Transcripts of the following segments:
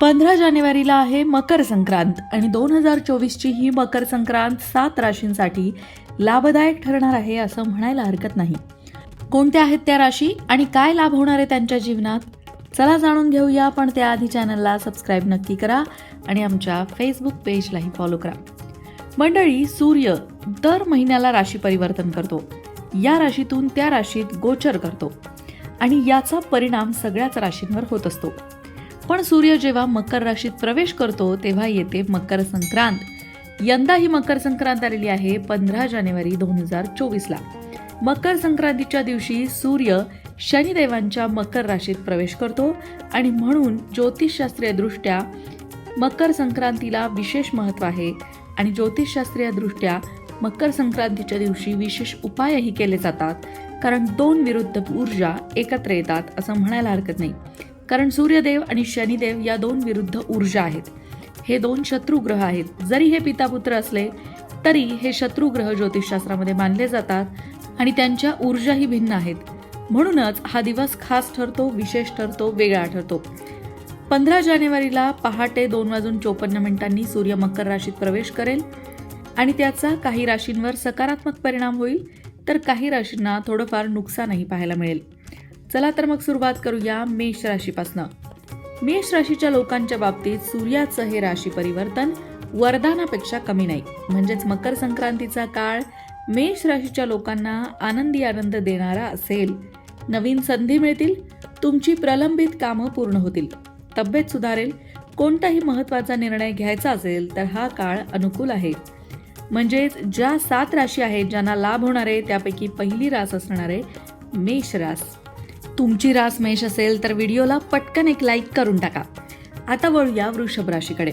पंधरा जानेवारीला आहे मकर संक्रांत आणि दोन हजार चोवीसची ही मकर संक्रांत सात राशींसाठी लाभदायक ठरणार आहे असं म्हणायला हरकत नाही. कोणत्या आहेत त्या राशी आणि काय लाभ होणार आहे त्यांच्या जीवनात? चला जाणून घेऊया पण त्याआधी चॅनलला सबस्क्राईब नक्की करा आणि आमच्या फेसबुक पेजलाही फॉलो करा. मंडळी सूर्य दर महिन्याला राशी परिवर्तन करतो. या राशीतून त्या राशीत गोचर करतो आणि याचा परिणाम सगळ्याच राशींवर होत असतो. पण सूर्य जेव्हा मकर राशीत प्रवेश करतो तेव्हा येते मकर संक्रांत. यंदा ही मकर संक्रांत आलेली आहे पंधरा जानेवारी दोन हजार चोवीसला. मकर संक्रांतीच्या दिवशी सूर्य शनिदेवांच्या मकर राशीत प्रवेश करतो आणि म्हणून ज्योतिषशास्त्रीय दृष्ट्या मकर संक्रांतीला विशेष महत्त्व आहे आणि ज्योतिषशास्त्रीय दृष्ट्या मकर संक्रांतीच्या दिवशी विशेष उपायही केले जातात कारण दोन विरुद्ध ऊर्जा एकत्र येतात असं म्हणायला हरकत नाही. कारण सूर्यदेव आणि शनिदेव या दोन विरुद्ध ऊर्जा आहेत. हे दोन शत्रुग्रह आहेत. जरी हे पितापुत्र असले तरी हे शत्रुग्रह ज्योतिषशास्त्रामध्ये मानले जातात आणि त्यांच्या ऊर्जाही भिन्न आहेत. म्हणूनच हा दिवस खास ठरतो विशेष ठरतो वेगळा ठरतो. पंधरा जानेवारीला पहाटे दोन वाजून चोपन्न मिनिटांनी सूर्य मकर राशीत प्रवेश करेल आणि त्याचा काही राशींवर सकारात्मक परिणाम होईल तर काही राशींना थोडंफार नुकसानही पाहायला मिळेल. चला तर मग सुरुवात करूया मेष राशीपासनं. मेष राशीच्या लोकांच्या बाबतीत सूर्याचं हे राशी परिवर्तन वरदानापेक्षा कमी नाही. म्हणजेच मकर संक्रांतीचा काळ मेष राशीच्या लोकांना आनंदी आनंद देणारा असेल. नवीन संधी मिळतील तुमची प्रलंबित कामं पूर्ण होतील. तब्येत सुधारेल कोणताही महत्त्वाचा निर्णय घ्यायचा असेल तर हा काळ अनुकूल आहे. म्हणजेच ज्या सात राशी आहेत ज्यांना लाभ होणार आहे त्यापैकी पहिली रास असणार आहे मेष रास. तुमची रासमेश असेल तर व्हिडिओला पटकन एक लाईक करून टाका. आता वळूया वृषभ राशीकडे.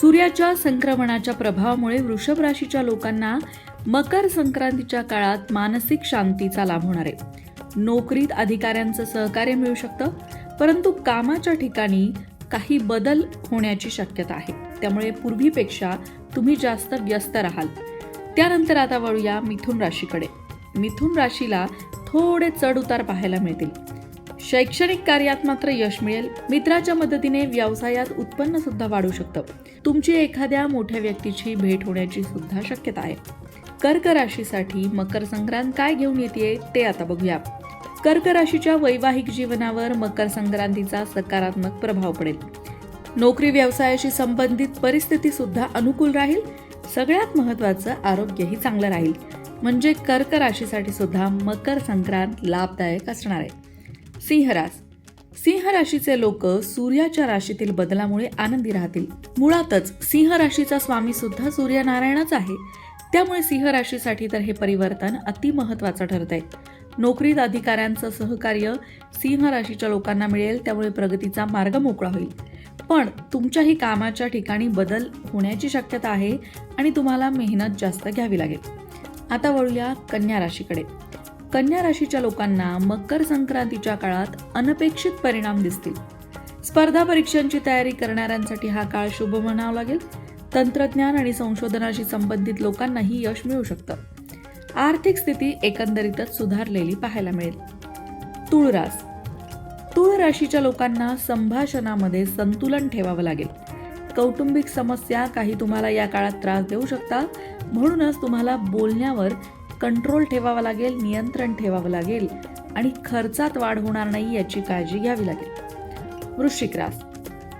सूर्याच्या संक्रमणाच्या प्रभावामुळे वृषभ राशीच्या लोकांना मकर संक्रांतीच्या काळात मानसिक शांतीचा लाभ होणार आहे. नोकरीत अधिकाऱ्यांचं सहकार्य मिळू शकतं परंतु कामाच्या ठिकाणी काही बदल होण्याची शक्यता आहे. त्यामुळे पूर्वीपेक्षा तुम्ही जास्त व्यस्त राहाल. त्यानंतर आता वळूया मिथुन राशीकडे. मिथुन राशीला थोडे चढ उतार पाहायला मिळतील. शैक्षणिक कार्यात मात्र यश मिळेल. मित्राच्या मदतीने व्यवसायात उत्पन्न सुद्धा वाढू शकतं. तुमची एखाद्या मोठ्या व्यक्तीची भेट होण्याची सुद्धा शक्यता आहे. कर्क राशीसाठी मकर संक्रांत काय घेऊन येते ते आता बघूया. कर्क राशीच्या वैवाहिक जीवनावर मकर संक्रांतीचा सकारात्मक प्रभाव पडेल. नोकरी व्यवसायाशी संबंधित परिस्थिती सुद्धा अनुकूल राहील. सगळ्यात महत्वाचं आरोग्यही चांगलं राहील. म्हणजे कर्क राशीसाठी सुद्धा मकर संक्रांत लाभदायक असणार आहे. सिंहरास सिंह राशीचे लोक सूर्याच्या राशीतील बदलामुळे आनंदी राहतील. मुळातच सिंह राशीचा स्वामी सुद्धा सूर्यनारायणच आहे. त्यामुळे सिंह राशीसाठी तर हे परिवर्तन अतिमहत्वाचं ठरत आहे नोकरीत अधिकाऱ्यांचं सहकार्य सिंह राशीच्या लोकांना मिळेल त्यामुळे प्रगतीचा मार्ग मोकळा होईल. पण तुमच्याही कामाच्या ठिकाणी बदल होण्याची शक्यता आहे आणि तुम्हाला मेहनत जास्त घ्यावी लागेल. आता वळूया कन्या राशीकडे. कन्या राशीच्या लोकांना मकर संक्रांतीच्या काळात अनपेक्षित परिणाम दिसतील. स्पर्धा परीक्षांची तयारी करणाऱ्यांसाठी हा काळ शुभ म्हणावा लागेल. तंत्रज्ञान आणि संशोधनाशी संबंधित लोकांनाही यश मिळू शकतं. आर्थिक स्थिती एकंदरीतच सुधारलेली पाहायला मिळेल. तुळरास तुळ राशीच्या लोकांना संभाषणामध्ये संतुलन ठेवावं लागेल. कौटुंबिक समस्या काही तुम्हाला या काळात त्रास देऊ शकतात म्हणूनच तुम्हाला बोलण्यावर कंट्रोल ठेवावा लागेल नियंत्रण ठेवावं लागेल आणि खर्चात वाढ होणार नाही याची काळजी घ्यावी लागेल. वृश्चिक रास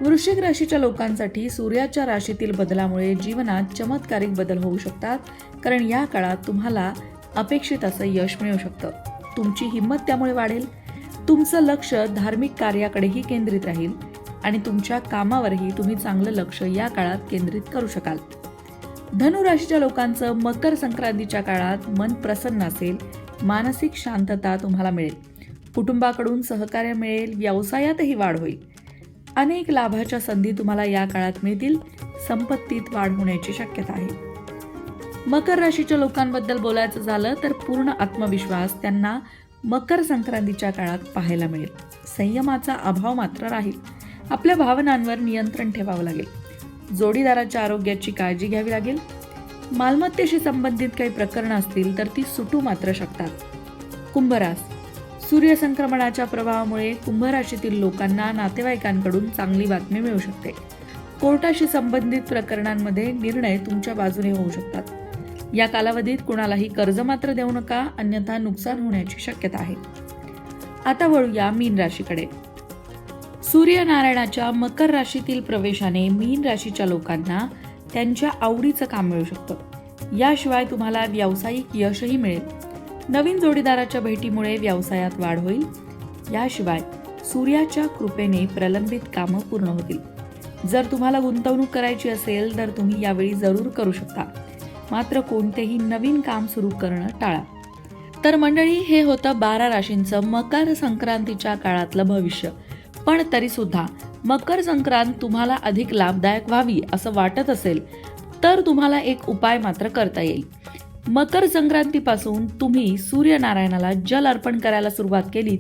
वृश्चिक राशीच्या लोकांसाठी सूर्याच्या राशीतील बदलामुळे जीवनात चमत्कारिक बदल होऊ शकतात कारण या काळात तुम्हाला अपेक्षित असं यश मिळू शकतं. तुमची हिंमत त्यामुळे वाढेल. तुमचं लक्ष धार्मिक कार्याकडेही केंद्रित राहील आणि तुमच्या कामावरही तुम्ही चांगलं लक्ष या काळात केंद्रित करू शकाल. धनुराशीच्या लोकांचं मकर संक्रांतीच्या काळात मन प्रसन्न असेल मानसिक शांतता तुम्हाला मिळेल. कुटुंबाकडून सहकार्य मिळेल व्यवसायातही वाढ होईल. अनेक लाभाच्या संधी तुम्हाला या काळात मिळतील संपत्तीत वाढ होण्याची शक्यता आहे. मकर राशीच्या लोकांबद्दल बोलायचं झालं तर पूर्ण आत्मविश्वास त्यांना मकर संक्रांतीच्या काळात पाहायला मिळेल. संयमाचा अभाव मात्र राहील. आपल्या भावनांवर नियंत्रण ठेवावं लागेल. जोडीदाराच्या आरोग्याची काळजी घ्यावी लागेल. मालमत्तेशी संबंधित काही प्रकरणं असतील तर ती सुटू मात्र शकतात. कुंभरास. सूर्यसंक्रमणाच्या प्रभावामुळे कुंभ राशीतील लोकांना नातेवाईकांकडून चांगली बातमी मिळू शकते. कोर्टाशी संबंधित प्रकरणांमध्ये निर्णय तुमच्या बाजूने होऊ शकतात. या कालावधीत कुणालाही कर्ज मात्र देऊ नका अन्यथा नुकसान होण्याची शक्यता आहे. आता वळूया मीन राशीकडे. सूर्यनारायणाच्या मकर राशीतील प्रवेशाने मीन राशीच्या लोकांना त्यांच्या आवडीचं काम मिळू शकतं. याशिवाय तुम्हाला व्यावसायिक यशही मिळेल. नवीन जोडीदाराच्या भेटीमुळे व्यवसायात वाढ होईल. याशिवाय सूर्याच्या कृपेने प्रलंबित कामं पूर्ण होतील. जर तुम्हाला गुंतवणूक करायची असेल तर तुम्ही यावेळी जरूर करू शकता. मात्र कोणतेही नवीन काम सुरू करणं टाळा. तर मंडळी हे होतं बारा राशींचं मकर संक्रांतीच्या काळातलं भविष्य. पण तरीसुद्धा मकर संक्रांत तुम्हाला अधिक लाभदायक व्हावी असं वाटत असेल तर तुम्हाला एक उपाय मात्र करता येईल. मकर संक्रांतीपासून तुम्ही सूर्यनारायणाला जल अर्पण करायला सुरुवात केलीत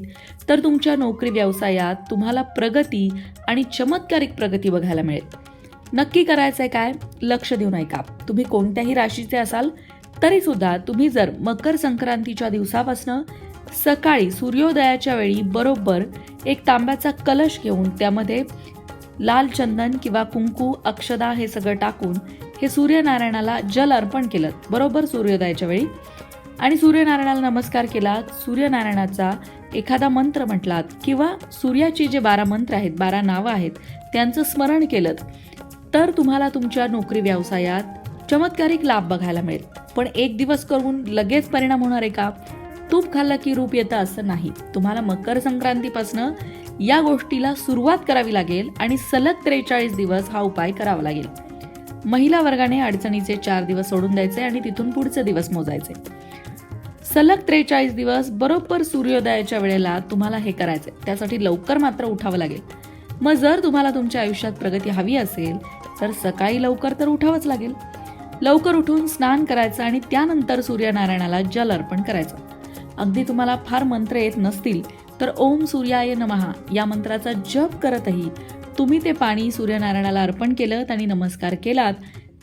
तर तुमच्या नोकरी व्यवसायात तुम्हाला प्रगती आणि चमत्कारिक प्रगती बघायला मिळेल. नक्की करायचं आहे काय? लक्ष देऊन ऐका. तुम्ही कोणत्याही राशीचे असाल तरीसुद्धा तुम्ही जर मकर संक्रांतीच्या दिवसापासनं सकाळी सूर्योदयाच्या वेळी बरोबर एक तांब्याचा कलश घेऊन त्यामध्ये लाल चंदन किंवा कुंकू अक्षदा हे सगळं टाकून हे सूर्यनारायणाला जल अर्पण केलं. बरोबर सूर्योदयाच्या वेळी. आणि सूर्यनारायणाला नमस्कार केला. सूर्यनारायणाचा एखादा मंत्र म्हटलात किंवा सूर्याची जे बारा मंत्र आहेत बारा नावं आहेत त्यांचं स्मरण केलं तर तुम्हाला तुमच्या नोकरी व्यवसायात चमत्कारिक लाभ बघायला मिळेल. पण एक दिवस करून लगेच परिणाम होणार आहे का? तूप खाल्लं की रूप येतं असं नाही. तुम्हाला मकर संक्रांतीपासनं या गोष्टीला सुरुवात करावी लागेल आणि सलग त्रेचाळीस दिवस हा उपाय करावा लागेल. महिला वर्गाने अडचणीचे चार दिवस सोडून द्यायचे आणि तिथून पुढचे दिवस मोजायचे. सलग त्रेचाळीस दिवस बरोबर सूर्योदयाच्या वेळेला तुम्हाला हे करायचे. त्यासाठी लवकर मात्र उठावं लागेल. मग जर तुम्हाला तुमच्या आयुष्यात प्रगती हवी असेल तर सकाळी लवकर तर उठावंच लागेल. लवकर उठून स्नान करायचं आणि त्यानंतर सूर्यनारायणाला जल अर्पण करायचं. अगदी तुम्हाला फार मंत्र येत नसतील तर ओम सूर्याय नमहा. या मंत्राचा जप करतही तुम्ही ते पाणी सूर्यनारायणाला अर्पण केलं आणि नमस्कार केलात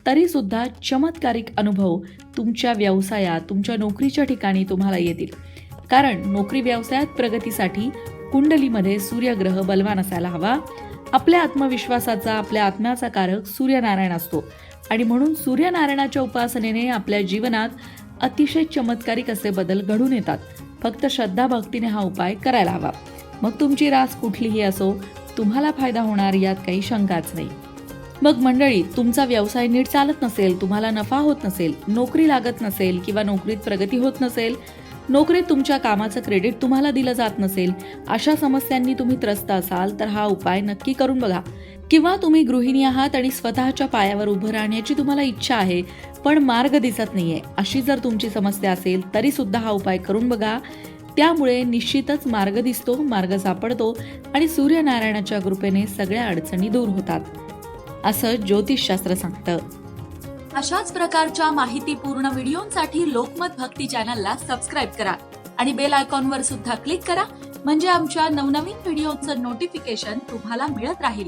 तरी सुद्धा चमत्कारिक अनुभव तुमच्या व्यवसायात तुमच्या नोकरीच्या ठिकाणी तुम्हाला येतील. कारण नोकरी व्यवसायात प्रगतीसाठी कुंडलीमध्ये सूर्यग्रह बलवान असायला हवा. आपल्या आत्मविश्वासाचा आपल्या आत्म्याचा कारक सूर्यनारायण असतो. आणि म्हणून सूर्यनारायणाच्या उपासनेने आपल्या जीवनात अतिशय चमत्कारिक असे बदल घडून येतात. फक्त श्रद्धा भक्तीने हा उपाय करायला हवा. मग तुमची रास कुठलीही असो तुम्हाला फायदा होणार यात काही शंकाच नाही. मग मंडळी तुमचा व्यवसाय नीट चालत नसेल तुम्हाला नफा होत नसेल नोकरी लागत नसेल किंवा नोकरीत प्रगती होत नसेल नोकरीत तुमच्या कामाचं क्रेडिट तुम्हाला दिलं जात नसेल अशा समस्यांनी तुम्ही त्रस्त असाल तर हा उपाय नक्की करून बघा. किंवा तुम्ही गृहिणी आहात आणि स्वतःच्या पायावर उभं राहण्याची तुम्हाला इच्छा आहे पण मार्ग दिसत नाहीये. अशी जर तुमची समस्या असेल तरी सुद्धा हा उपाय करून बघा. त्यामुळे निश्चितच मार्ग दिसतो मार्ग सापडतो आणि सूर्यनारायणाच्या कृपेने सगळ्या अडचणी दूर होतात. असं ज्योतिषशास्त्र सांगतं. अशाच प्रकारच्या माहितीपूर्ण व्हिडिओंसाठी लोकमत भक्ती चॅनलला सबस्क्राईब करा आणि बेल आयकॉनवर सुद्धा क्लिक करा म्हणजे आमच्या नवनवीन व्हिडिओचं नोटिफिकेशन तुम्हाला मिळत राहील.